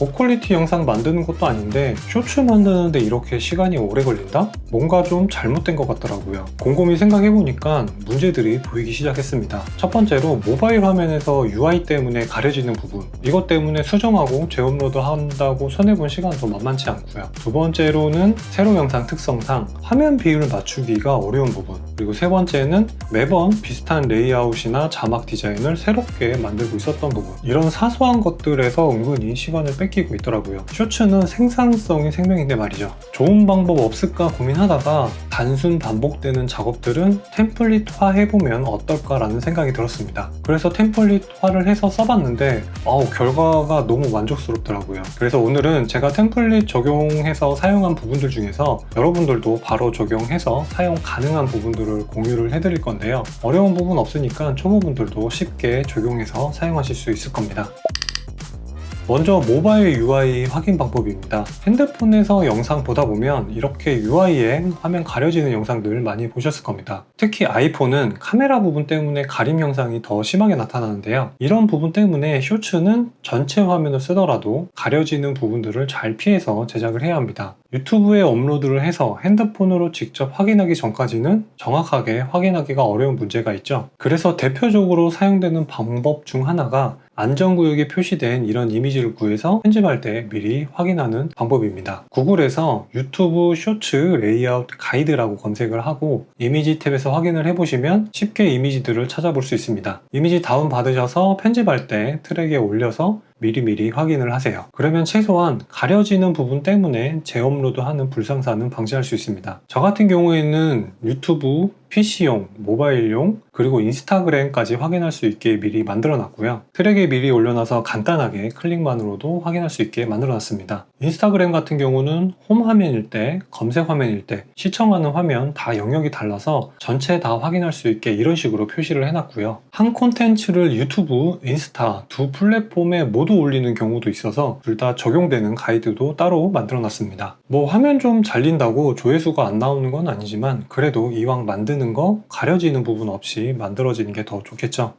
고퀄리티 영상 만드는 것도 아닌데 쇼츠 만드는데 이렇게 시간이 오래 걸린다? 뭔가 좀 잘못된 것 같더라고요. 곰곰이 생각해보니까 문제들이 보이기 시작했습니다. 첫 번째로 모바일 화면에서 UI 때문에 가려지는 부분 이것 때문에 수정하고 재업로드 한다고 손해본 시간도 만만치 않고요. 두 번째로는 세로 영상 특성상 화면 비율 맞추기가 어려운 부분 그리고 세 번째는 매번 비슷한 레이아웃이나 자막 디자인을 새롭게 만들고 있었던 부분 이런 사소한 것들에서 은근히 시간을 뺏기 고 있더라고요. 쇼츠는 생산성이 생명인데 말이죠. 좋은 방법 없을까 고민하다가 단순 반복되는 작업들은 템플릿화 해보면 어떨까라는 생각이 들었습니다. 그래서 템플릿화를 해서 써봤는데 아우 결과가 너무 만족스럽더라고요. 그래서 오늘은 제가 템플릿 적용해서 사용한 부분들 중에서 여러분들도 바로 적용해서 사용 가능한 부분들을 공유를 해드릴 건데요. 어려운 부분 없으니까 초보분들도 쉽게 적용해서 사용하실 수 있을 겁니다 먼저 모바일 UI 확인 방법입니다. 핸드폰에서 영상 보다 보면 이렇게 UI에 화면 가려지는 영상들 많이 보셨을 겁니다. 특히 아이폰은 카메라 부분 때문에 가림 영상이 더 심하게 나타나는데요. 이런 부분 때문에 쇼츠는 전체 화면을 쓰더라도 가려지는 부분들을 잘 피해서 제작을 해야 합니다. 유튜브에 업로드를 해서 핸드폰으로 직접 확인하기 전까지는 정확하게 확인하기가 어려운 문제가 있죠. 그래서 대표적으로 사용되는 방법 중 하나가 안전구역에 표시된 이런 이미지를 구해서 편집할 때 미리 확인하는 방법입니다. 구글에서 유튜브 쇼츠 레이아웃 가이드라고 검색을 하고 이미지 탭에서 확인을 해보시면 쉽게 이미지들을 찾아볼 수 있습니다. 이미지 다운 받으셔서 편집할 때 트랙에 올려서 미리미리 확인을 하세요. 그러면 최소한 가려지는 부분 때문에 재업로드하는 불상사는 방지할 수 있습니다. 저 같은 경우에는 유튜브, PC용, 모바일용, 그리고 인스타그램까지 확인할 수 있게 미리 만들어 놨고요. 트랙에 미리 올려놔서 간단하게 클릭만으로도 확인할 수 있게 만들어 놨습니다. 인스타그램 같은 경우는 홈 화면일 때, 검색 화면일 때, 시청하는 화면 다 영역이 달라서 전체 다 확인할 수 있게 이런 식으로 표시를 해놨고요. 한 콘텐츠를 유튜브, 인스타 두 플랫폼에 모두 올리는 경우도 있어서 둘 다 적용되는 가이드도 따로 만들어 놨습니다. 뭐 화면 좀 잘린다고 조회수가 안 나오는 건 아니지만 그래도 이왕 만드는 거 가려지는 부분 없이 만들어지는 게 더 좋겠죠.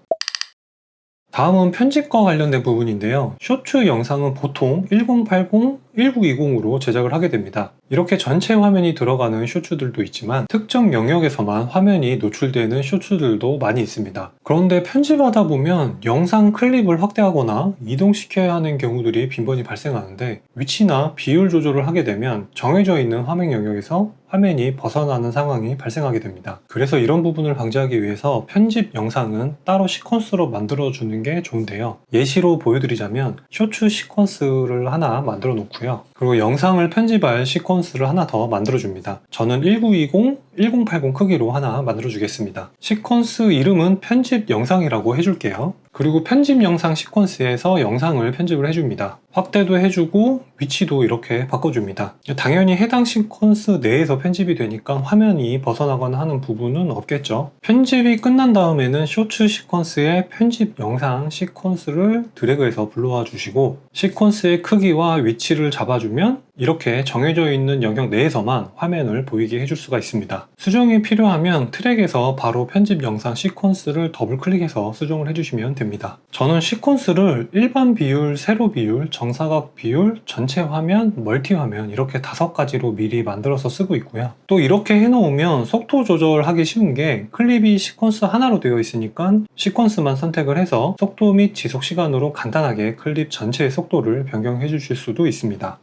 다음은 편집과 관련된 부분인데요. 쇼츠 영상은 보통 1080, 1920으로 제작을 하게 됩니다. 이렇게 전체 화면이 들어가는 쇼츠들도 있지만 특정 영역에서만 화면이 노출되는 쇼츠들도 많이 있습니다. 그런데 편집하다 보면 영상 클립을 확대하거나 이동시켜야 하는 경우들이 빈번히 발생하는데 위치나 비율 조절을 하게 되면 정해져 있는 화면 영역에서 화면이 벗어나는 상황이 발생하게 됩니다. 그래서 이런 부분을 방지하기 위해서 편집 영상은 따로 시퀀스로 만들어주는 게 좋은데요. 예시로 보여드리자면 쇼츠 시퀀스를 하나 만들어 놓고 요. 그리고 영상을 편집할 시퀀스를 하나 더 만들어줍니다. 저는 1920, 1080 크기로 하나 만들어주겠습니다. 시퀀스 이름은 편집 영상이라고 해줄게요. 그리고 편집 영상 시퀀스에서 영상을 편집을 해줍니다. 확대도 해주고 위치도 이렇게 바꿔줍니다. 당연히 해당 시퀀스 내에서 편집이 되니까 화면이 벗어나거나 하는 부분은 없겠죠. 편집이 끝난 다음에는 쇼츠 시퀀스의 편집 영상 시퀀스를 드래그해서 불러와 주시고 시퀀스의 크기와 위치를 잡아주면 이렇게 정해져 있는 영역 내에서만 화면을 보이게 해줄 수가 있습니다. 수정이 필요하면 트랙에서 바로 편집 영상 시퀀스를 더블 클릭해서 수정을 해주시면 됩니다. 저는 시퀀스를 일반 비율, 세로 비율, 정사각 비율, 전체 화면, 멀티 화면 이렇게 다섯 가지로 미리 만들어서 쓰고 있고요. 또 이렇게 해놓으면 속도 조절하기 쉬운 게 클립이 시퀀스 하나로 되어 있으니까 시퀀스만 선택을 해서 속도 및 지속 시간으로 간단하게 클립 전체의 속도를 변경해 주실 수도 있습니다.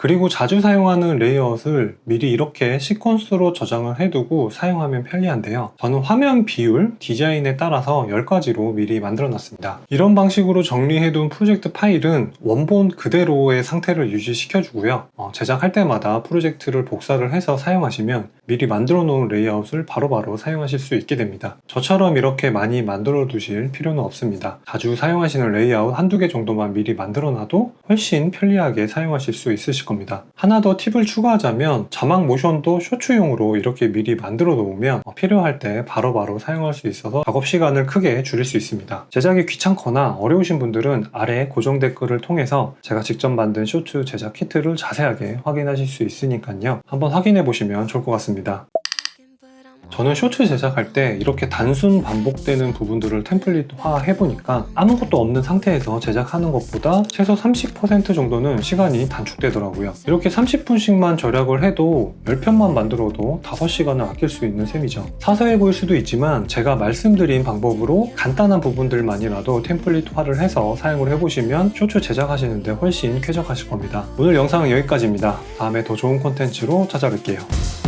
그리고 자주 사용하는 레이아웃을 미리 이렇게 시퀀스로 저장을 해두고 사용하면 편리한데요. 저는 화면 비율, 디자인에 따라서 10가지로 미리 만들어 놨습니다. 이런 방식으로 정리해둔 프로젝트 파일은 원본 그대로의 상태를 유지시켜주고요. 어, 제작할 때마다 프로젝트를 복사를 해서 사용하시면 미리 만들어 놓은 레이아웃을 바로바로 사용하실 수 있게 됩니다. 저처럼 이렇게 많이 만들어 두실 필요는 없습니다. 자주 사용하시는 레이아웃 한두 개 정도만 미리 만들어 놔도 훨씬 편리하게 사용하실 수 있으실 겁니다. 하나 더 팁을 추가하자면 자막 모션도 쇼츠용으로 이렇게 미리 만들어 놓으면 필요할 때 바로바로 사용할 수 있어서 작업 시간을 크게 줄일 수 있습니다. 제작이 귀찮거나 어려우신 분들은 아래 고정 댓글을 통해서 제가 직접 만든 쇼츠 제작 키트를 자세하게 확인하실 수 있으니까요. 한번 확인해 보시면 좋을 것 같습니다. I'm 저는 쇼츠 제작할 때 이렇게 단순 반복되는 부분들을 템플릿화 해보니까 아무것도 없는 상태에서 제작하는 것보다 최소 30% 정도는 시간이 단축되더라고요. 이렇게 30분씩만 절약을 해도 10편만 만들어도 5시간을 아낄 수 있는 셈이죠. 사소해 보일 수도 있지만 제가 말씀드린 방법으로 간단한 부분들만이라도 템플릿화를 해서 사용을 해보시면 쇼츠 제작하시는데 훨씬 쾌적하실 겁니다. 오늘 영상은 여기까지입니다. 다음에 더 좋은 콘텐츠로 찾아뵐게요.